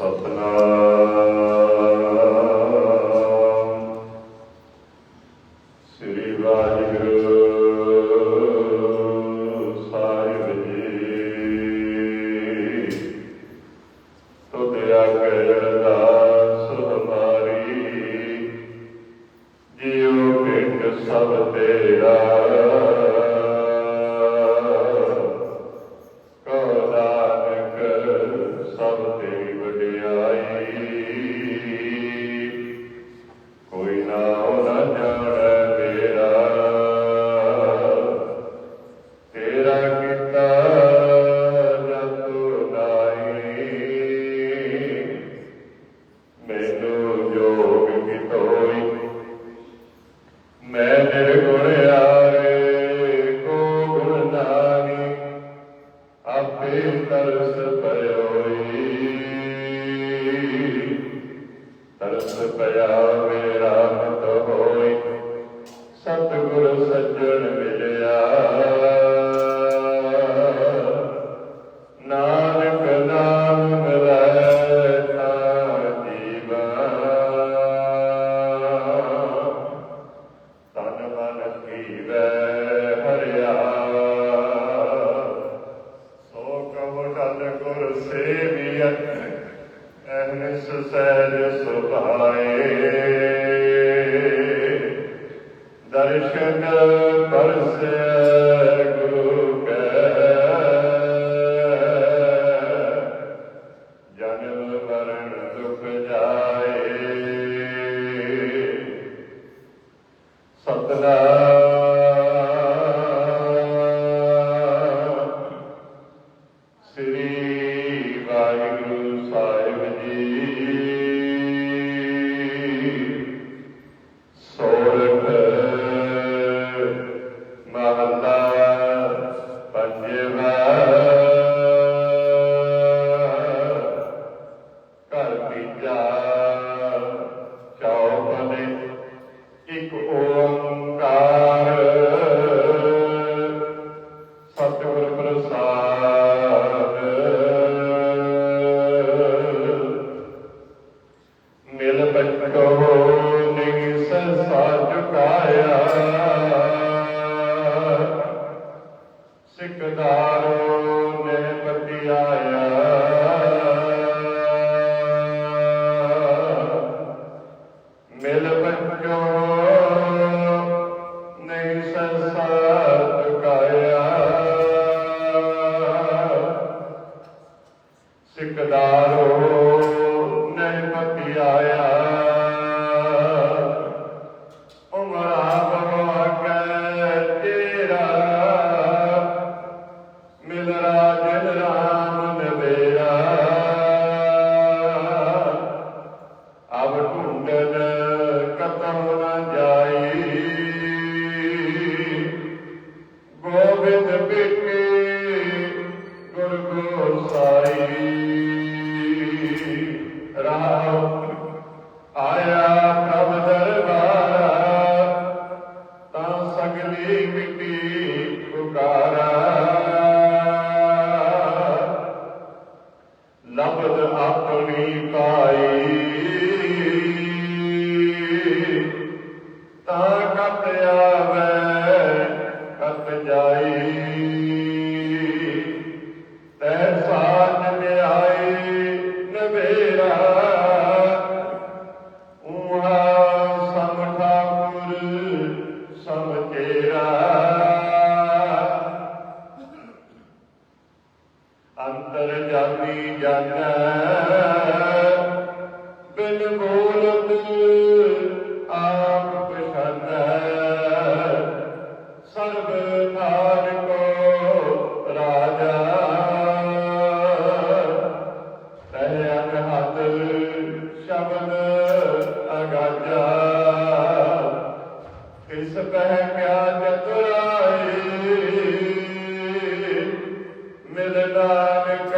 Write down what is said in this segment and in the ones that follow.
ਸਤਨਾਮ। ਚੌਪਦੇ ਇੱਕ ਓੰਕਾਰ ਮਿਲ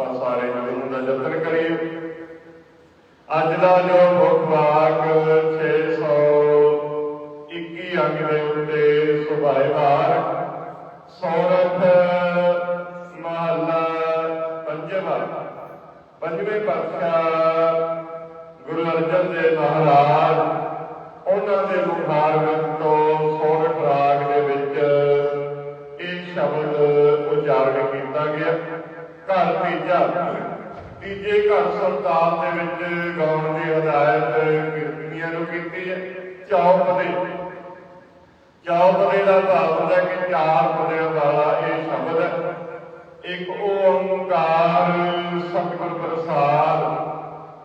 ਆਪਾਂ ਸਾਰੇ ਜੁੜਨ ਦਾ ਯਤਨ ਕਰੀਏ। ਅੱਜ ਦਾ ਜੋ ਮੁੱਖ ਵਾਕ 621 ਅੰਗ ਦੇ ਉੱਤੇ ਸੁਭਾਏ ਵਾਰ ਸੌਰਠ ਮਹੱਲਾ ਪੰਜਵੇਂ। ਪਾਤਸ਼ਾਹ ਗੁਰੂ ਅਰਜਨ ਦੇਵ ਮਹਾਰਾਜ ਉਹਨਾਂ ਦੇ ਮੁਖਾਰਬਿੰਦ ਤੋਂ ਸੌਰਠ ਰਾਗ ਦੇ ਵਿੱਚ ਇਹ ਸ਼ਬਦ ਉਚਾਰਨ ਕੀਤਾ ਗਿਆ। ਘਰ ਤੀਜਾ। ਤੀਜੇ ਘਰ ਸੰਤਾਪ ਦੇ ਵਿੱਚ ਗਾਉਣ ਦੀ ਹਦਾਇਤ ਕੀਰਤਨੀਆਂ ਨੂੰ ਕੀਤੀ ਹੈ, ਚੌਪਦੇ। ਚੌਪਦੇ ਦਾ ਭਾਵ ਹੁੰਦਾ ਕਿ ਚਾਰ ਪਦਿਆਂ ਵਾਲਾ ਇਹ ਸ਼ਬਦ ਹੈ। ਇੱਕ ਓੰਕਾਰ ਸਤਿਗੁਰ ਪ੍ਰਸਾਦ,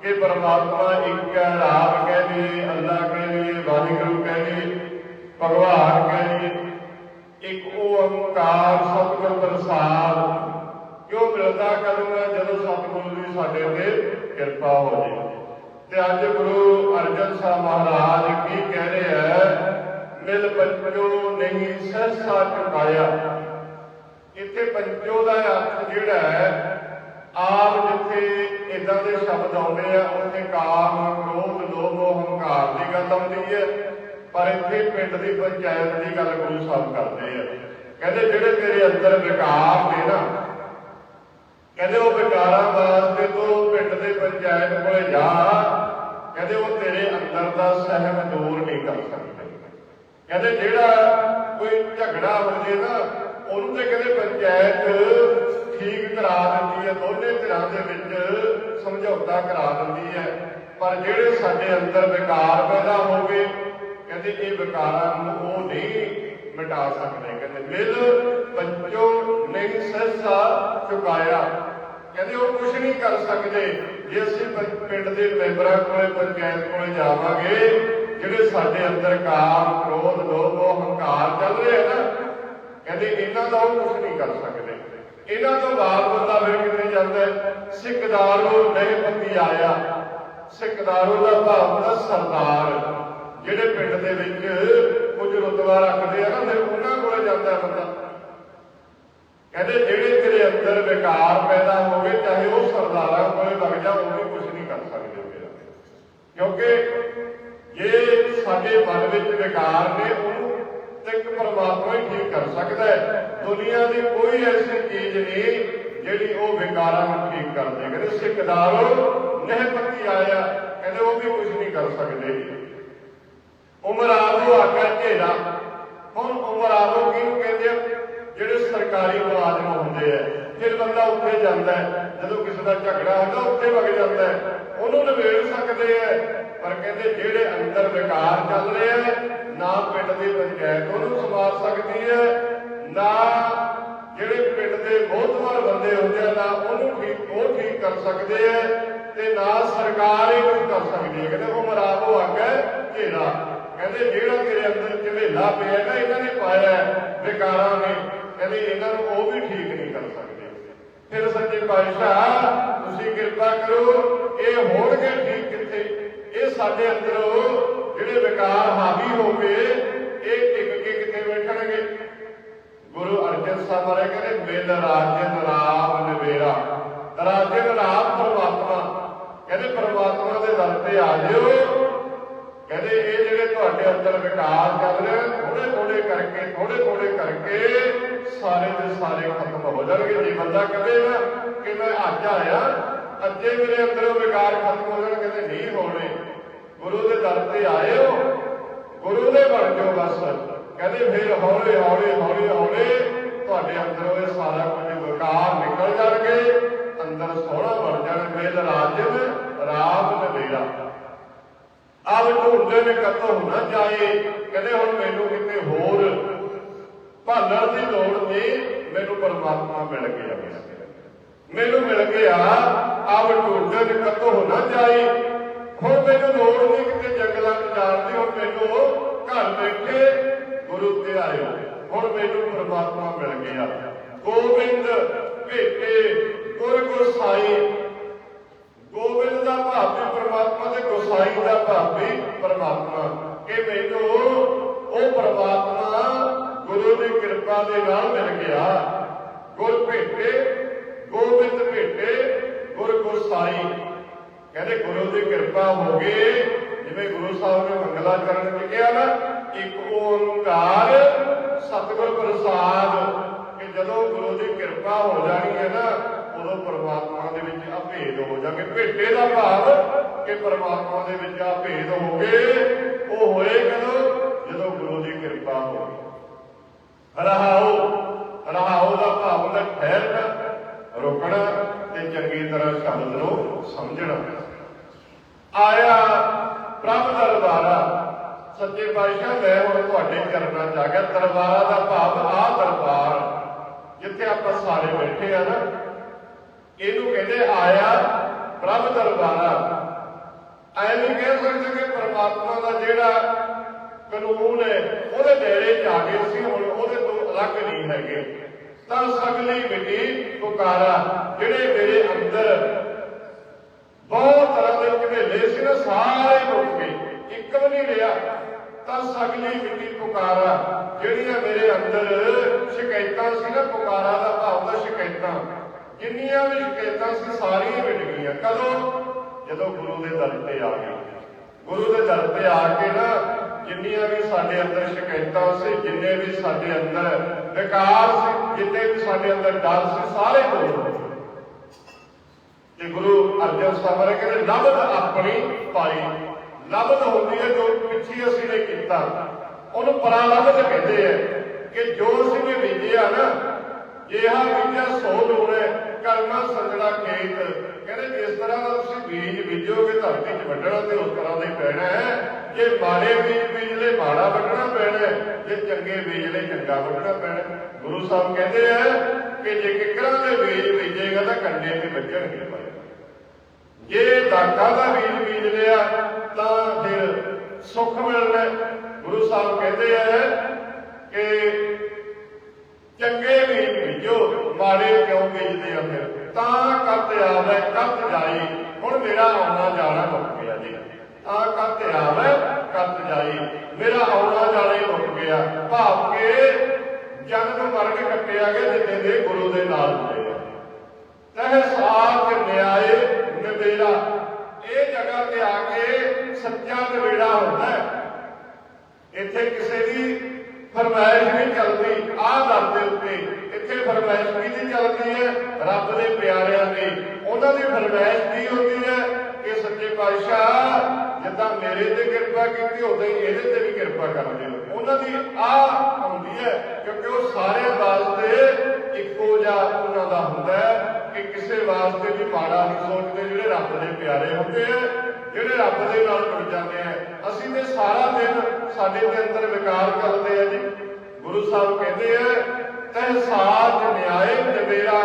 ਕਿ ਪਰਮਾਤਮਾ ਇੱਕ ਹੈ, ਰਾਮ ਕਹਿ ਲਈਏ ਅੱਲਾਹ ਕਹਿ ਲਈਏ ਵਾਹਿਗੁਰੂ ਕਹਿ ਲਈਏ ਭਗਵਾਨ ਕਹਿ ਲਈਏ ਇੱਕ ਓੰਕਾਰ ਸਤਿਗੁਰ ਪ੍ਰਸਾਦ ਕਿਉਂ ਮਿਲਦਾ ਜਦੋਂ ਸਤਿਗੁਰੂ ਦੀ ਸਾਡੇ ਉੱਤੇ ਕਿਰਪਾ ਹੋ ਜੇ। ਤੇ ਅੱਜ ਗੁਰੂ ਅਰਜਨ ਸਾਹਿਬ ਮਹਾਰਾਜ ਕੀ ਕਹਿ ਰਹੇ ਹੈ ਮਿਲ ਪੰਜੋ ਨਹੀਂ ਸਹਸਾ ਚੁਕਾਇਆ। ਇੱਥੇ ਪੰਜੋ ਦਾ ਅਰਥ ਜਿਹੜਾ ਹੈ, ਆਪ ਜਿੱਥੇ ਇਦਾਂ ਦੇ ਸ਼ਬਦ ਆਉਂਦੇ ਆ, ਉੱਥੇ ਕਾਮ, ਕ੍ਰੋਧ, ਲੋਭ, ਹੰਕਾਰ ਦੀ ਗੱਲ ਆਉਂਦੀ ਹੈ। ਪਰ ਇੱਥੇ ਪਿੰਡ ਦੀ ਪੰਚਾਇਤ ਦੀ ਗੱਲ ਗੁਰੂ ਸਾਹਿਬ ਕਰਦੇ ਆ। ਕਹਿੰਦੇ ਜਿਹੜੇ ਤੇਰੇ ਅੰਦਰ ਵਿਕਾਰ ਨੇ ਨਾ ਕਹਿੰਦੇ ਉਹ ਵਿਕਾਰਾਂ ਵਾਸਤੇ ਤੂੰ ਪਿੰਡ ਦੇ ਪੰਚਾਇਤ ਕੋਲੇ ਜਾ, ਕਹਿੰਦੇ ਉਹ ਤੇਰੇ ਅੰਦਰ ਦਾ ਸਹਿਮ ਦੂਰ ਨਹੀਂ ਕਰ ਸਕਦੇ। ਕਹਿੰਦੇ ਜਿਹੜਾ ਕੋਈ ਝਗੜਾ ਹੋ ਜੇ ਨਾ, ਉਹਨੂੰ ਤੇ ਕਹਿੰਦੇ ਪੰਚਾਇਤ ਠੀਕ ਕਰਾ ਦਿੰਦੀ ਹੈ, ਦੋਨੇ ਧਿਰਾਂ ਦੇ ਵਿੱਚ ਸਮਝੌਤਾ ਕਰਾ ਦਿੰਦੀ ਹੈ। ਪਰ ਜਿਹੜੇ ਸਾਡੇ ਅੰਦਰ ਵਿਕਾਰ ਪੈਦਾ ਹੋ ਗਏ, ਕਹਿੰਦੇ ਇਹ ਵਿਕਾਰਾਂ ਨੂੰ ਉਹ ਨਹੀਂ ਮਿਟਾ ਸਕਦੇ। ਕਹਿੰਦੇ ਮਿਲ ਪੰਚੋ ਨਹੀਂ ਸਹਿਸਾ ਚੁਕਾਇਆ। ਕਹਿੰਦੇ ਉਹ ਕੁਝ ਨਹੀਂ ਕਰ ਸਕਦੇ। ਜੇ ਅਸੀਂ ਪਿੰਡ ਦੇ ਮੈਂਬਰਾਂ ਕੋਲੇ, ਪੰਚਾਇਤ ਕੋਲੇ ਜਾਵਾਂਗੇ, ਜਿਹੜੇ ਸਾਡੇ ਅੰਦਰ ਕਾਮ, ਕ੍ਰੋਧ, ਲੋਭ ਹੰਕਾਰ ਚੱਲ ਰਹੇ ਆ ਕਹਿੰਦੇ ਇਹਨਾਂ ਦਾ ਉਹ ਕੁਝ ਨਹੀਂ ਕਰ ਸਕਦੇ। ਇਹਨਾਂ ਤੋਂ ਬਾਅਦ ਬੰਦਾ ਫਿਰ ਕਿੱਥੇ ਜਾਂਦਾ ਹੈ? ਸਿੱਖਦਾਰੋ ਨਹੀਂ ਬੰਦੀ ਆਇਆ। ਸਿੱਖਦਾਰੋ ਦਾ ਭਾਵ ਹੁੰਦਾ ਸਰਦਾਰ। ਜਿਹੜੇ ਪਿੰਡ ਦੇ ਵਿੱਚ ਕੁਝ ਰੁਤਬਾ ਰੱਖਦੇ ਆ ਨਾ, ਫਿਰ ਉਹਨਾਂ ਕੋਲੇ ਜਾਂਦਾ ਬੰਦਾ। ਕਹਿੰਦੇ ਜਿਹੜੇ ਤੇਰੇ ਅੰਦਰ ਵਿਕਾਰ ਪੈਦਾ ਹੋਵੇ ਚਾਹੇ ਉਹ ਸਰਦਾਰਾਂ ਕੋਲੇ ਵਗ ਜਾ, ਉਹ ਵੀ ਕੁਝ ਨਹੀਂ ਕਰ ਸਕਦੇ ਤੇਰਾ। ਕਿਉਂਕਿ ਜੇ ਸਾਡੇ ਮਨ ਵਿੱਚ ਵਿਕਾਰ ਨੇ, ਉਹਨੂੰ ਤੇ ਪਰਮਾਤਮਾ ਹੀ ਠੀਕ ਕਰ ਸਕਦਾ ਹੈ। ਦੁਨੀਆ ਦੀ ਕੋਈ ਐਸੀ ਚੀਜ਼ ਨਹੀਂ ਜਿਹੜੀ ਉਹ ਵਿਕਾਰਾਂ ਨੂੰ ਠੀਕ ਕਰ ਦੇ। ਕਹਿੰਦੇ ਸਿੱਖਦਾਰ, ਨਹਿਪਤੀ ਆਇਆ, ਕਹਿੰਦੇ ਉਹ ਵੀ ਕੁਝ ਨਹੀਂ ਕਰ ਸਕਦੇ। ਉਮਰ ਆਵੋ ਆਗਾ ਢੇਰਾ ਹੁਣ ਉਮਰ ਆਵੋ ਕਿਹਨੂੰ ਕਹਿੰਦੇ ਆ? ਸਰਕਾਰੀ ਮੁਲਾਜ਼ਮ ਹੁੰਦੇ ਆ। ਫਿਰ ਬੰਦਾ ਉੱਥੇ ਜਾਂਦਾ ਹੈ। ਜਦੋਂ ਕਿਸੇ ਦਾ ਝਗੜਾ ਹੁੰਦਾ ਉੱਥੇ ਵਗ ਜਾਂਦਾ ਉਹਨੂੰ ਨਿਬੇੜ ਸਕਦੇ ਆ ਪਰ ਕਹਿੰਦੇ ਜਿਹੜੇ ਅੰਦਰ ਵਿਕਾਰ ਚੱਲ ਰਹੇ ਆ ਨਾ ਪਿੰਡ ਦੀ ਪੰਚਾਇਤ ਉਹਨੂੰ ਸੰਭਾਲ ਸਕਦੀ ਹੈ ਨਾ ਜਿਹੜੇ ਪਿੰਡ ਦੇ ਬਹੁਤਵਾਰ ਬੰਦੇ ਹੁੰਦੇ ਆ ਨਾ ਉਹਨੂੰ ਠੀਕ ਉਹ ਠੀਕ ਕਰ ਸਕਦੇ ਆ ਤੇ ਨਾ ਸਰਕਾਰ ਹੀ ਕੁਝ ਕਰ ਸਕਦੀ ਹੈ ਕਹਿੰਦੇ ਉਹ ਮਰਾਬੋ ਆਗਾ ਢੇਰਾ ਕਹਿੰਦੇ ਜਿਹੜਾ ਤੇਰੇ ਅੰਦਰ ਝਵੇਲਾ ਪਿਆ ਨਾ ਇਹਨਾਂ ਨੇ ਪਾਇਆ ਹੈ, ਵਿਕਾਰਾਂ ਨੇ। ਕਹਿੰਦੇ ਇਹਨਾਂ ਨੂੰ ਉਹ ਵੀ ਠੀਕ ਨਹੀਂ ਕਰ ਸਕਦੇ। ਫਿਰ ਸੱਚੇ ਪਾਤਸ਼ਾਹ, ਤੁਸੀਂ ਕਿਰਪਾ ਕਰੋ, ਇਹ ਹੋਣਗੇ ਠੀਕ ਕਿੱਥੇ? ਇਹ ਸਾਡੇ ਅੰਦਰੋਂ ਜਿਹੜੇ ਵਿਕਾਰ ਹਾਵੀ ਹੋ ਗਏ ਇਹ ਟਿਕ ਕੇ ਕਿੱਥੇ ਬੈਠਣਗੇ? ਗੁਰੂ ਅਰਜਨ ਸਾਹਿਬ ਵਾਲੇ ਕਹਿੰਦੇ, ਮਿਲ ਰਾਜਨ ਰਾਮ ਨਵੇਰਾ ਰਾਜਨ ਰਾਮ ਪਰਮਾਤਮਾ। ਕਹਿੰਦੇ, ਪਰਮਾਤਮਾ ਦੇ ਦਰ ਤੇ ਆ ਜਿਓ। ਕਹਿੰਦੇ ਇਹ ਜਿਹੜੇ ਤੁਹਾਡੇ ਅੰਦਰ ਵਿਕਾਰ ਚੱਲ ਰਹੇ ਥੋੜੇ ਥੋੜੇ ਕਰਕੇ ਥੋੜੇ ਥੋੜੇ ਕਰਕੇ ਸਾਰੇ ਦੇ ਸਾਰੇ ਖਤਮ ਹੋ ਜਾਣਗੇ। ਜੇ ਬੰਦਾ ਕਹੇ ਨਾ ਕਿ ਮੈਂ ਅੱਜ ਆਇਆ, ਅੱਜੇ ਮੇਰੇ ਅੰਦਰੋਂ ਵਿਕਾਰ ਖਤਮ ਹੋ ਜਾਣ ਕਹਿੰਦੇ ਨਹੀਂ ਹੋਣੇ। ਗੁਰੂ ਦੇ ਦਰ ਤੇ ਆਏ ਹੋ ਗੁਰੂ ਦੇ ਬਣ ਜਾਓ ਬਸ। ਕਹਿੰਦੇ ਫਿਰ ਹੌਲੇ ਹੌਲੇ ਹੌਲੇ ਹੌਲੇ ਤੁਹਾਡੇ ਅੰਦਰੋਂ ਇਹ ਸਾਰਾ ਕੁਝ ਵਿਕਾਰ ਨਿਕਲ ਜਾਣਗੇ, ਅੰਦਰ ਸੋਹਣਾ ਬਣ ਜਾਣ ਫਿਰ ਰਾਜਨ, ਰਾਮ ਨਵੇਰਾ ਆਪ ਢੂੰਡੇ ਨੇ ਕਤੋ ਨਾ ਜਾਏ, ਕਹਿੰਦੇ ਹੁਣ ਮੈਨੂੰ ਕਿਤੇ ਹੋਰ ਭਾਲਣ ਦੀ ਲੋੜ ਨਹੀਂ ਮੈਨੂੰ ਪਰਮਾਤਮਾ ਮਿਲ ਗਿਆ। ਮੈਨੂੰ ਮਿਲ ਗਿਆ ਆਪ ਢੂੰਡੇ ਨੇ ਕਤੋ ਨਾ ਜਾਏ, ਹੁਣ ਮੈਨੂੰ ਲੋੜ ਨਹੀਂ ਕਿਤੇ ਜੰਗਲਾਂ 'ਚ ਜਾਣ ਦੀ, ਹੁਣ ਮੈਨੂੰ ਘਰ ਬੈਠੇ ਗੁਰੂ ਤੇ ਆਇਓ ਹੁਣ ਮੈਨੂੰ ਪਰਮਾਤਮਾ ਮਿਲ ਗਿਆ। ਗੋਬਿੰਦ, ਭੇਟੇ ਗੁਰ ਗੁਰ ਗੁਸਾਈ ਗੋਬਿੰਦ ਦਾ ਭਾਵ ਵੀ ਪਰਮਾਤਮਾ ਤੇ ਗੋਸਾਈ ਦਾ ਭਾਵ ਵੀ ਪਰਮਾਤਮਾ। ਕਿ ਮੈਨੂੰ ਉਹ ਪਰਮਾਤਮਾ ਕਿਰਪਾ ਦੇ ਨਾਲ ਮਿਲ ਗਿਆ। ਗੁਰ ਭੇਟੇ, ਗੋਬਿੰਦ ਭੇਟੇ, ਗੁਰ ਗੁਸਾਈ ਕਹਿੰਦੇ ਗੁਰੂ ਦੀ ਕਿਰਪਾ ਹੋ ਗਈ। ਜਿਵੇਂ ਗੁਰੂ ਸਾਹਿਬ ਨੇ ਮੰਗਲਾ ਕਰਨ ਚ ਕਿਹਾ ਨਾ, ਇੱਕ ਓੰਕਾਰ ਸਤਿਗੁਰ ਪ੍ਰਸਾਦ। ਕਿ ਜਦੋਂ ਗੁਰੂ ਦੀ ਕਿਰਪਾ ਹੋ ਜਾਣੀ ਹੈ ਨਾ ਉਦੋਂ ਪਰਮਾਤਮਾ ਦੇ ਵਿੱਚ ਅਭੇਦ ਹੋ ਜਾਗੇ ਭੇਟੇ ਦਾ ਭਾਵ ਕਿ ਪਰਮਾਤਮਾ ਦੇ ਵਿੱਚ ਅਭੇਦ ਹੋ ਗਏ ਉਹ ਹੋਏ ਕਦੋਂ? ਜਦੋਂ ਗੁਰੂ ਦੀ ਕਿਰਪਾ ਹੋਵੇ ਰਹਾਉ ਰਹਾਉ ਦਾ ਭਾਵ ਹੁੰਦਾ ਠਹਿਰਨਾ, ਰੁਕਣਾ ਤੇ ਚੰਗੀ ਤਰ੍ਹਾਂ ਸ਼ਬਦ ਨੂੰ ਸਮਝਣਾ। ਆਇਆ ਪ੍ਰਭ ਦਰਬਾਰਾ, ਸੱਚੇ ਪਾਤਸ਼ਾਹ ਮੈਂ ਹੁਣ ਤੁਹਾਡੇ ਕਰਨਾ ਚ ਆ ਗਿਆ। ਦਰਬਾਰਾ ਦਾ ਭਾਵ ਆ ਦਰਬਾਰ, ਜਿੱਥੇ ਆਪਾਂ ਸਾਰੇ ਬੈਠੇ ਆ ਨਾ ਇਹਨੂੰ ਕਹਿੰਦੇ ਆਇਆ ਪ੍ਰਭ ਦਰਬਾਰਾ। ਐ ਨਹੀਂ ਕਹਿ ਸਕਦੇ ਕਿ ਪ੍ਰਮਾਤਮਾ ਦਾ ਜਿਹੜਾ ਕਾਨੂੰਨ ਹੈ, ਉਹਦੇ ਦਾਇਰੇ ਚ ਆ ਗਏ ਸੀ, ਹੁਣ ਉਹਦੇ ਤੋਂ ਅਲੱਗ ਨਹੀਂ ਹੈਗੇ। ਤਾਂ ਸਗਲੀ ਮਿੱਟੀ ਪੁਕਾਰਾ, ਜਿਹੜੇ ਮੇਰੇ ਅੰਦਰ ਬਹੁਤ ਤਰ੍ਹਾਂ ਦੇ ਝਮੇਲੇ ਸੀ ਨਾ, ਸਾਰੇ ਮੁੱਕ ਗਏ, ਇੱਕ ਵੀ ਨਹੀਂ ਰਿਹਾ। ਤਾਂ ਸਗਲੀ ਮਿੱਟੀ ਪੁਕਾਰਾ, ਜਿਹੜੀਆਂ ਮੇਰੇ ਅੰਦਰ ਸ਼ਿਕਾਇਤਾਂ ਸੀ ਨਾ, ਪੁਕਾਰਾ ਦਾ ਭਾਵ ਦਾ ਸ਼ਿਕਾਇਤਾਂ। ਜਿੰਨੀਆਂ ਵੀ ਸ਼ਿਕਾਇਤਾਂ ਸੀ ਸਾਰੀਆਂ ਮਿਟ ਗਈਆਂ। ਕਦੋਂ? ਜਦੋਂ ਗੁਰੂ ਦੇ ਦਰ ਤੇ ਆ ਗਏ ਗੁਰੂ ਦੇ ਦਰ ਤੇ ਆ ਕੇ ਨਾ ਜਿੰਨੀਆਂ ਵੀ ਸਾਡੇ ਅੰਦਰ ਸ਼ਿਕਾਇਤਾਂ ਸੀ, ਜਿੰਨੇ ਵੀ ਸਾਡੇ ਅੰਦਰ ਵਿਕਾਰ ਸੀ, ਜਿੰਨੇ ਵੀ ਸਾਡੇ ਅੰਦਰ ਡਰ ਸੀ, ਸਾਰੇ ਦੂਰ ਹੋ ਗਏ। ਤੇ ਗੁਰੂ ਅਰਜਨ ਸਾਹਿਬ ਨੇ ਕਹਿੰਦੇ ਲਬਦ ਆਪਣੀ ਪਾਈ। ਲਬਦ ਹੁੰਦੀ ਹੈ ਜੋ ਪਿੱਛੇ ਅਸੀਂ ਨੇ ਕੀਤਾ। ਉਹਨੂੰ ਪਰਾਲਬਦ ਕਹਿੰਦੇ ਆ ਕਿ ਜੋ ਅਸੀਂ ਨੇ ਬੀਜਿਆ ਨਾ ਜਿਹਾ ਬੀਜਿਆ ਸੋ ਲੋੜੇ ਕਰਨਾ ਸੰਜਣਾ ਖੇਤ। ਕਹਿੰਦੇ ਜਿਸ ਤਰ੍ਹਾਂ ਦਾ ਤੁਸੀਂ ਬੀਜ ਬੀਜੋਗੇ, ਧਰਤੀ 'ਚ ਵੱਢਣਾ ਤੇ ਉਸ ਤਰ੍ਹਾਂ ਦਾ ਹੀ ਪੈਣਾ ਹੈ। ਜੇ ਮਾੜੇ ਬੀਜ ਬੀਜਲੇ, ਮਾੜਾ ਵੱਢਣਾ ਪੈਣਾ ਜੇ ਚੰਗੇ ਬੀਜਲੇ, ਚੰਗਾ ਵੱਢਣਾ ਪੈਣਾ ਗੁਰੂ ਸਾਹਿਬ ਕਹਿੰਦੇ ਆ ਕਿ ਜੇ ਕਿਕਰਾਂ ਦੇ ਬੀਜ ਬੀਜੇਗਾ ਤਾਂ ਕੰਡੇ ਤੇ ਵੱਜਣਗੇ ਭਾਈ। ਜੇ ਦਾਖਾ ਦਾ ਬੀਜ ਬੀਜ ਲਿਆ ਤਾਂ ਫਿਰ ਸੁੱਖ ਮਿਲਣਾ ਗੁਰੂ ਸਾਹਿਬ ਕਹਿੰਦੇ ਆ ਕਿ ਮਾੜੇ ਕਿਉਂ ਬੀਜਦੇ ਆ ਫਿਰ? ਤਾਂ ਕੱਤ ਆਵੇ, ਕੱਤ ਜਾਈ ਹੁਣ ਮੇਰਾ ਆਉਣਾ ਜਾਣਾ ਮੁੱਕ ਗਿਆ ਜੀ। ਤਾਂ ਕੱਤ ਆਵੇ, ਕੱਤ ਜਾਈ ਮੇਰਾ ਆਉਣਾ ਜਾਣਾ ਹੀ ਮੁੱਕ ਗਿਆ। ਭਾਵ ਕਿ ਜਨਮ ਮਰਨ ਕੱਟਿਆ ਗਿਆ ਜਿੱਤੇ ਦੇ ਗੁਰੂ ਦੇ ਨਾਲ ਹੋਏ ਆ। ਤਹ ਸਾਥ ਨਿਆਏ ਨਵੇੜਾ। ਇਹ ਜਗ੍ਹਾ ਤੇ ਆ ਕੇ ਸੱਚਾ ਨਵੇੜਾ ਹੁੰਦਾ ਇੱਥੇ ਕਿਸੇ ਦੀ ਫਰਮਾਇਸ਼ ਨਹੀਂ ਚੱਲਦੀ। ਆਹ ਦਰ ਦੇ ਉੱਤੇ ਇੱਥੇ ਫਰਮਾਇਸ਼ ਕਿਹਦੀ ਚੱਲਦੀ ਹੈ? ਰੱਬ ਦੇ ਪਿਆਰਿਆਂ ਦੀ। ਉਹਨਾਂ ਦੀ ਫਰਮਾਇਸ਼ ਕੀ ਹੁੰਦੀ ਹੈ? ਕਿ ਸੱਚੇ ਪਾਤਸ਼ਾਹ, ਜਿੱਦਾਂ ਮੇਰੇ ਤੇ ਕਿਰਪਾ ਕੀਤੀ ਉਦਾਂ ਹੀ ਇਹਦੇ ਤੇ ਵੀ ਕਿਰਪਾ ਕਰ ਦਿਓ ਉਹਨਾਂ ਦੀ ਆਹ ਹੁੰਦੀ ਹੈ, ਕਿਉਂਕਿ ਉਹ ਸਾਰੇ ਵਾਸਤੇ ਇੱਕੋ ਜਿਹਾ ਉਹਨਾਂ ਦਾ ਹੁੰਦਾ ਹੈ ਕਿ ਕਿਸੇ ਵਾਸਤੇ ਵੀ ਮਾੜਾ ਨਹੀਂ ਸੋਚਦੇ, ਜਿਹੜੇ ਰੱਬ ਦੇ ਪਿਆਰੇ ਹੁੰਦੇ ਆ, ਜਿਹੜੇ ਰੱਬ ਦੇ ਨਾਲ ਜੁੜ ਜਾਂਦੇ ਆ। ਅਸੀਂ ਤੇ ਸਾਰਾ ਦਿਨ ਸਾਡੇ ਦੇ ਅੰਦਰ ਵਿਕਾਰ ਕਰਦੇ ਆ ਜੀ। ਗੁਰੂ ਸਾਹਿਬ ਕਹਿੰਦੇ ਆ ਤਹ ਸਾਥ ਨਿਆਏ ਨਵੇਰਾ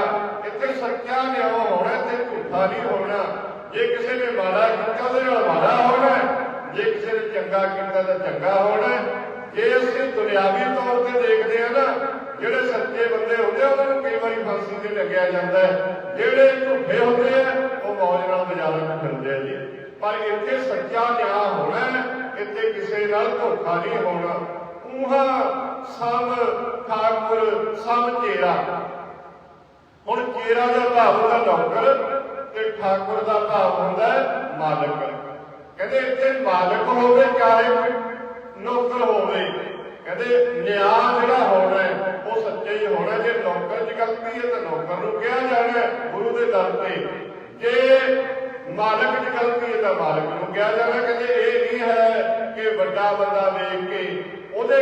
ਇੱਥੇ ਸੱਚਾ ਨਿਆਂ ਹੋਣਾ ਤੇ ਝੂਠਾ ਨਹੀਂ ਹੋਣਾ। ਜੇ ਕਿਸੇ ਨੇ ਮਾੜਾ ਕੀਤਾ, ਉਹਦੇ ਨਾਲ ਮਾੜਾ ਹੋਣਾ ਜੇ ਕਿਸੇ ਨੇ ਚੰਗਾ ਕੀਤਾ, ਤਾਂ ਚੰਗਾ ਹੋਣਾ ਜੇ ਅਸੀਂ ਦੁਨਿਆਵੀ ਤੌਰ ਤੇ ਦੇਖਦੇ ਆ ਨਾ, ਜਿਹੜੇ ਸੱਚੇ ਬੰਦੇ ਹੁੰਦੇ ਆ, ਉਹਨਾਂ ਨੂੰ ਕਈ ਵਾਰੀ ਫਾਂਸੀ ਤੇ ਲੱਗਿਆ ਜਾਂਦਾ ਹੈ। ਜਿਹੜੇ ਝੂਠੇ ਹੁੰਦੇ ਆ, ਉਹ ਮੌਜ ਨਾਲ ਬਾਜ਼ਾਰਾਂ 'ਚ ਫਿਰਦੇ ਆ ਜੀ। ਪਰ ਇੱਥੇ ਸੱਚਾ ਨਿਆਂ ਹੋਣਾ ਇੱਥੇ ਕਿਸੇ ਨਾਲ ਧੋਖਾ ਨਹੀਂ ਹੋਣਾ। ਉਹਾ ਸਭ ਠਾਕੁਰ, ਸਭ ਚੇਰਾ। ਹੁਣ ਚੇਰਾ ਦਾ ਭਾਵ ਹੁੰਦਾ ਨੌਕਰ ਤੇ ਠਾਕੁਰ ਦਾ ਭਾਵ ਹੁੰਦਾ ਮਾਲਕ। ਕਹਿੰਦੇ ਇੱਥੇ ਮਾਲਕ ਹੋਵੇ ਚਾਹੇ ਨੌਕਰ ਹੋਵੇ। ਕਹਿੰਦੇ ਨਿਆਂ ਜਿਹੜਾ ਹੋਣਾ ਉਹ ਸੱਚੇ ਹੀ ਹੋਣਾ। ਜੇ ਨੌਕਰ ਚ ਗਲਤੀ ਹੈ ਤਾਂ ਨੌਕਰ ਨੂੰ ਕਿਹਾ ਜਾਣਾ ਗੁਰੂ ਦੇ ਦਰ ਤੇ। ਜੇ ਮਾਲਕ ਚ ਗਲਤੀ ਹੈ ਤਾਂ ਮਾਲਕ ਨੂੰ ਕਿਹਾ ਜਾਣਾ ਕਹਿੰਦੇ ਇਹ ਨਹੀਂ ਹੈ ਕਿ ਵੱਡਾ ਬੰਦਾ ਵੇਖ ਕੇ ਉਹਦੇ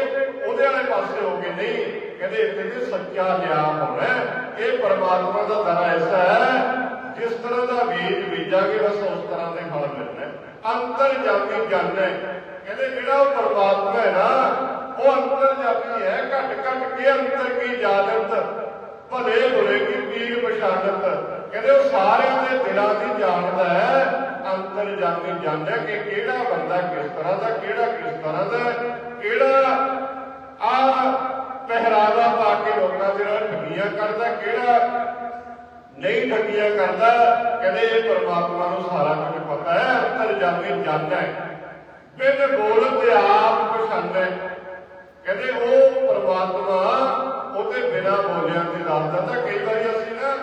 ਉਹਦੇ ਵਾਲੇ ਪਾਸੇ ਹੋ ਕੇ ਨਹੀਂ, ਕਹਿੰਦੇ ਇੱਥੇ ਤੇ ਸੱਚਾ ਨਿਆਂ ਹੋਣਾ ਹੈ। ਇਹ ਪਰਮਾਤਮਾ ਦਾ ਦਰ ਐਸਾ ਹੈ, ਜਿਸ ਤਰ੍ਹਾਂ ਦਾ ਬੀਜ ਬੀਜਾਂਗੇ, ਬਸ ਉਸ ਤਰ੍ਹਾਂ ਦੇ ਫਲ ਮਿਲਣਾ। ਅੰਤਰ ਜਾਮੀ ਜਨ ਹੈ ਕਹਿੰਦੇ ਜਿਹੜਾ ਉਹ ਪਰਮਾਤਮਾ ਹੈ ਨਾ, ਉਹ ਅੰਤਰ ਜਾਮੀ ਹੈ, ਘਟ ਘਟ ਕੇ ਅੰਤਰ ਕੀ ਜਾਣਤ? ਭਲੇ ਬੁਰੇ ਕੀ ਪੀਰ ਪਛਾਣਤ? ਕਹਿੰਦੇ ਉਹ ਸਾਰਿਆਂ ਦੇ ਦਿਲਾਂ ਦੀ ਜਾਣਦਾ ਹੈ, ਅੰਤਰ ਜਾਮੀ ਜਾਣਦਾ ਕਿ ਕਿਹੜਾ ਬੰਦਾ ਕਿਸ ਤਰ੍ਹਾਂ ਦਾ, ਕਿਹੜਾ ਕਿਸ ਤਰ੍ਹਾਂ ਦਾ ਕਿਹੜਾ? ਆ ਪਹਿਰਾਵਾ ਪਾ ਕੇ ਲੋਕਾਂ ਦੇ ਨਾਲ ਠੱਗੀਆਂ ਕਰਦਾ, ਕਿਹੜਾ? ਨਹੀਂ ਠੱਗੀਆਂ ਕਰਦਾ, ਕਹਿੰਦੇ ਇਹ ਪਰਮਾਤਮਾ ਨੂੰ ਸਾਰਾ ਕੁਝ ਪਤਾ ਹੈ, ਅੰਦਰ ਜਾ ਕੇ ਹੈ। ਬਿਨ ਬੋਲ ਤੇ ਆਪ ਪਛਾਣਦਾ ਹੈ। ਕਹਿੰਦੇ ਉਹ ਪਰਮਾਤਮਾ ਉਹਦੇ ਬਿਨਾ ਬੋਲਿਆ ਤੇ ਦੱਸਦਾ ਤਾਂ ਕਈ ਵਾਰੀ ਅਸੀਂ ਨਾ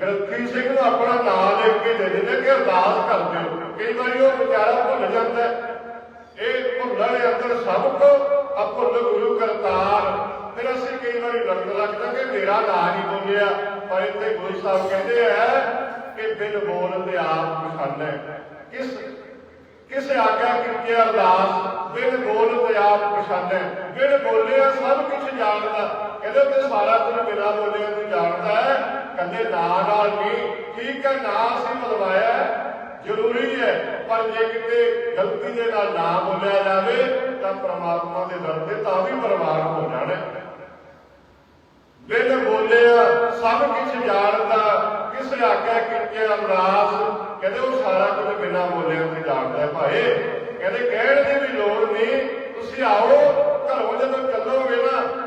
ਗ੍ਰੰਥੀ ਸਿੰਘ ਨੂੰ ਆਪਣਾ ਨਾਮ ਲਿਖ ਕੇ ਦੇ ਦਿੰਦੇ ਕਿ ਅਰਦਾਸ ਕਰਦੇ ਹੋ। ਕਈ ਵਾਰੀ ਉਹ ਵਿਚਾਰਾ ਭੁੱਲ ਜਾਂਦਾ ਇਹ ਭੁੱਲਣ ਅੰਦਰ ਸਭ ਕੋ ਅਪੁੱਲ ਗੁਰੂ ਕਰਤਾਰ। ਫਿਰ ਅਸੀਂ ਕਈ ਵਾਰੀ ਲੜਨ ਲੱਗ ਜਾਂਗੇ ਮੇਰਾ ਨਾਂ ਨਹੀਂ ਬੋਲਿਆ, ਪਰ ਇੱਥੇ ਗੁਰੂ ਸਾਹਿਬ ਕਹਿੰਦੇ ਆ ਕਿ ਬਿਨ ਬੋਲ ਤੇ ਆਪ ਪਛਾਣੈ। ਕਿਸ ਕਿਸ ਆਗਿਆ ਕੀਤੀ ਅਰਦਾਸ? ਬਿਨ ਬੋਲ ਤੇ ਆਪ ਪਛਾਣੈ। ਬਿਨ ਬੋਲਿਆ ਸਭ ਕੁਝ ਜਾਣਦਾ। ਕਹਿੰਦੇ ਤੇ ਸਾਰਾ ਕੁਝ ਬਿਨਾਂ ਬੋਲਿਆ ਤੂੰ ਜਾਣਦਾ ਹੈ। ਕਹਿੰਦੇ ਨਾਂ ਨਾਲ ਨਹੀਂ ਠੀਕ ਹੈ, ਨਾਂ ਅਸੀਂ ਬੁਲਵਾਇਆ। ਜ਼ਰੂਰੀ ਹੈ, ਪਰ ਜੇ ਕਿਤੇ ਗਲਤੀ ਦੇ ਨਾਲ ਨਾ ਬੋਲਿਆ ਜਾਵੇ, ਤਾਂ ਪ੍ਰਮਾਤਮਾ ਦੇ ਦਰ ਤੇ ਤਾਂ ਵੀ ਪਰਵਾਰ ਹੋ ਜਾਣਾ ਬਿਨ ਬੋਲਿਆ ਸਭ ਕੁਝ ਜਾਣਦਾ, ਕਿਸ ਆਗਿਆ ਕੀਤੀ ਅਰਦਾਸ ਕਹਿੰਦੇ ਉਹ ਸਾਰਾ ਕੁਝ ਬਿਨਾਂ ਬੋਲਿਆ ਤੇ ਜਾਣਦਾ ਹੈ ਭਾਈ ਕਹਿੰਦੇ ਕਹਿਣ ਦੀ ਵੀ ਲੋੜ ਨਹੀਂ, ਤੁਸੀਂ ਆਓ, ਘਰੋਂ ਜਦੋਂ ਚੱਲੋਗੇ ਨਾ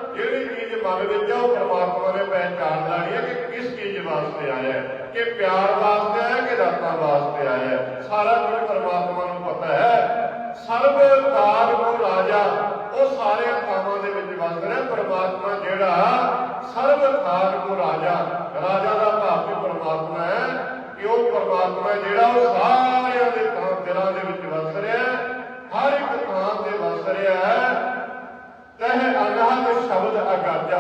ਮਨ ਵਿੱਚ ਆ ਉਹ ਪ੍ਰਮਾਤਮਾ ਨੇ ਪਹਿਚਾਣ ਲੈਣੀ ਹੈ ਕਿ ਕਿਸ ਚੀਜ਼ ਵਾਸਤੇ ਆਇਆ ਹੈ? ਕਿ ਪਿਆਰ ਵਾਸਤੇ ਆਇਆ ਕਿ ਦਾਤਾਂ ਵਾਸਤੇ ਆਇਆ ਹੈ? ਸਾਰਾ ਕੁਝ ਪ੍ਰਮਾਤਮਾ ਨੂੰ ਪਤਾ ਹੈ। ਸਰਬ ਕਾਲ ਨੂੰ ਰਾਜਾ, ਉਹ ਸਾਰੇ ਕਾਮਾਂ ਦੇ ਵਿੱਚ ਵਸਦਾ ਰਿਹਾ। ਪ੍ਰਮਾਤਮਾ ਜਿਹੜਾ ਸਰਬ ਕਾਲ ਨੂੰ ਰਾਜਾ। ਰਾਜਾ ਦਾ ਭਾਵ ਵੀ ਪ੍ਰਮਾਤਮਾ ਹੈ ਕਿ ਉਹ ਪਰਮਾਤਮਾ ਜਿਹੜਾ, ਉਹ ਸਾਰਿਆਂ ਦੇ ਥਾਂ, ਦਿਲਾਂ ਦੇ ਵਿੱਚ ਵਸ ਰਿਹਾ। ਹੈ ਹਰ ਇੱਕ ਥਾਂ ਤੇ ਵਸ ਰਿਹਾ। ਹੈ ਤਹ ਅਗਾਧ ਸ਼ਬਦ ਅਗਾਜਾ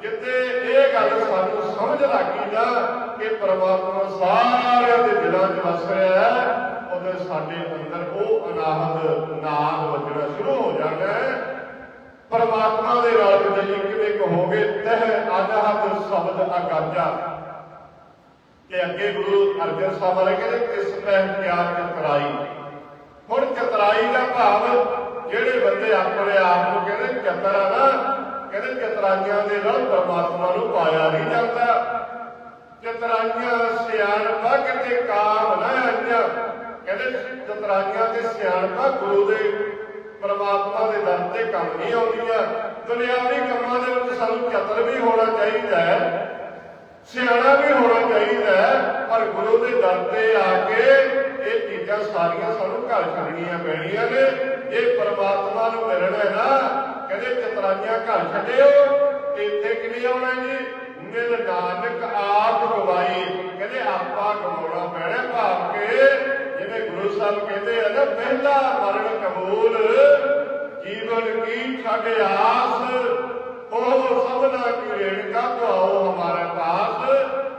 ਜਿੱਤੇ ਇਹ ਗੱਲ ਸਾਨੂੰ ਸਮਝ ਲੱਗੀ ਨਾ ਕਿ ਪ੍ਰਮਾਤਮਾ ਸਾਰਿਆਂ ਦੇ ਦਿਲਾਂ 'ਚ ਵਸ ਰਿਹਾ ਹੈ, ਉਹਦੇ ਸਾਡੇ ਅੰਦਰ ਉਹ ਅਨਾਹਦ ਨਾਦ ਵੱਜਣਾ ਸ਼ੁਰੂ ਹੋ ਜਾਣਾ ਹੈ। ਪਰਮਾਤਮਾ ਦੇ ਨਾਲ ਜਦੋਂ ਕਿਵੇਂ ਕਹੋਗੇ, ਤਹ ਅਗਾਧ ਸ਼ਬਦ ਅਗਾਜਾ ਤੇ ਅੱਗੇ ਗੁਰੂ ਅਰਜਨ ਸਾਹਿਬ ਵਾਲੇ ਕਹਿੰਦੇ ਕਿਸ ਪੈ ਪਿਆਰ ਚਤਰਾਈ ਹੁਣ ਚਤਰਾਈ ਦਾ ਭਾਵ ਜਿਹੜੇ ਬੰਦੇ ਆਪਣੇ ਆਪ ਨੂੰ ਕਹਿੰਦੇ ਚਤਰ ਆ ਨਾ ਕਹਿੰਦੇ ਚਤਰਾਈਆਂ ਦੇ ਨਾਲ ਪਰਮਾਤਮਾ ਨੂੰ ਪਾਇਆ ਨਹੀਂ ਜਾਂਦਾ। ਚਤਰਾਈਆਂ ਸਿਆਣਪਾ ਕਿਤੇ ਕਾਮ ਨਾ ਆਈਆਂ, ਕਹਿੰਦੇ ਚਤਰਾਈਆਂ ਤੇ ਸਿਆਣਪਾ ਗੁਰੂ ਦੇ, ਪਰਮਾਤਮਾ ਦੇ ਦਰ ਤੇ ਕੰਮ ਨਹੀਂ ਆਉਂਦੀਆਂ। ਦੁਨਿਆਵੀ ਕੰਮਾਂ ਦੇ ਵਿੱਚ ਸਾਨੂੰ ਚਤਰ ਵੀ ਹੋਣਾ ਚਾਹੀਦਾ ਹੈ, ਸਿਆਣਾ ਵੀ ਹੋਣਾ ਚਾਹੀਦਾ ਪਰ ਗੁਰੂ ਦੇ ਦਰ ਤੇ ਆ ਕੇ ਇਹ ਚੀਜ਼ਾਂ ਸਾਰੀਆਂ ਸਾਨੂੰ ਘਰ ਛੱਡਣੀਆਂ ਪੈਣੀਆਂ ਨੇ। ਜੇ ਪਰਮਾਤਮਾ ਨੂੰ ਮਿਲਣਾ ਹੈ ਨਾ। ਕਹਿੰਦੇ ਘਰ ਛੱਡਿਓ। ਤੇ ਇੱਥੇ ਕਿਵੇਂ ਆਉਣਾ ਜੀ? ਮਿਲ ਨਾਨਕ ਆਪ ਗਵਾਈ। ਕਹਿੰਦੇ ਆਪਾ ਗਵਾਉਣਾ ਪੈਣਾ ਭਾਵ ਕੇ, ਜਿਵੇਂ ਗੁਰੂ ਸਾਹਿਬ ਕਹਿੰਦੇ ਆ ਨਾ, ਪਹਿਲਾ ਮਰਨ ਕਬੂਲ, ਜੀਵਨ ਕੀ ਛੱਡ ਆਸ, ਉਹ ਸਭਨਾ ਕੀ ਰੇਣਕਾ ਭਾਓ ਹਮਾਰੇ ਪਾਸ।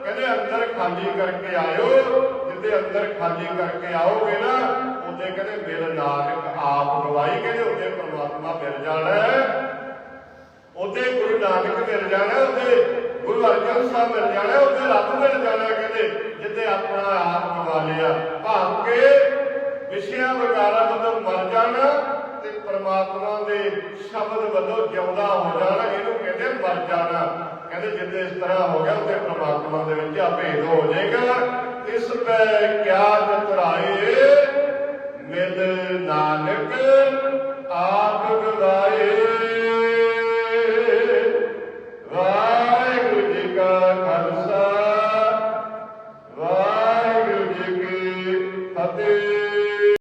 ਕਹਿੰਦੇ ਅੰਦਰ ਖਾਲੀ ਕਰਕੇ ਆਇਓ। ਜਿੱਦੇ ਅੰਦਰ ਖਾਲੀ ਕਰਕੇ ਆਓਗੇ ਨਾ ਉਹਦੇ ਕਹਿੰਦੇ ਮਿਲ ਨਾਨਕ ਆਪ ਗਵਾਈ। ਕਹਿੰਦੇ ਉਹਦੇ ਪ੍ਰਮਾਤਮਾ ਮਿਲ ਜਾਣਾ। ਉੱਥੇ ਗੁਰੂ ਨਾਨਕ ਮਿਲ ਜਾਣਾ ਉੱਥੇ, ਗੁਰੂ ਅਰਜਨ ਸਾਹਿਬ ਮਿਲ ਜਾਣਾ ਉਹਦੇ ਰੱਬ ਮਿਲ ਜਾਣਾ ਕਹਿੰਦੇ ਜਿੱਦੇ ਆਪਣਾ ਆਪ ਗਵਾ ਲਿਆ। ਭਾਵ ਕੇ ਵਿਸ਼ਿਆਂ ਵਿਕਾਰਾਂ ਵੱਲੋਂ ਮਰ ਜਾਣਾ ਤੇ ਪ੍ਰਮਾਤਮਾ ਦੇ ਸ਼ਬਦ ਵੱਲੋਂ ਜਿਉਂਦਾ ਹੋ ਜਾਣਾ, ਇਹਨੂੰ ਕਹਿੰਦੇ ਮਰ ਜਾਣਾ। ਕਹਿੰਦੇ ਜਿੱਦੇ ਇਸ ਤਰ੍ਹਾਂ ਹੋ ਗਿਆ, ਉੱਥੇ ਪਰਮਾਤਮਾ ਦੇ ਵਿੱਚ ਆ ਭੇਦ ਹੋ ਜਾਏਗਾ। ਇਸ ਪੈ ਕਿਆ ਜਤਰਾਏ, ਮਿਲ ਨਾਨਕ ਆਪ para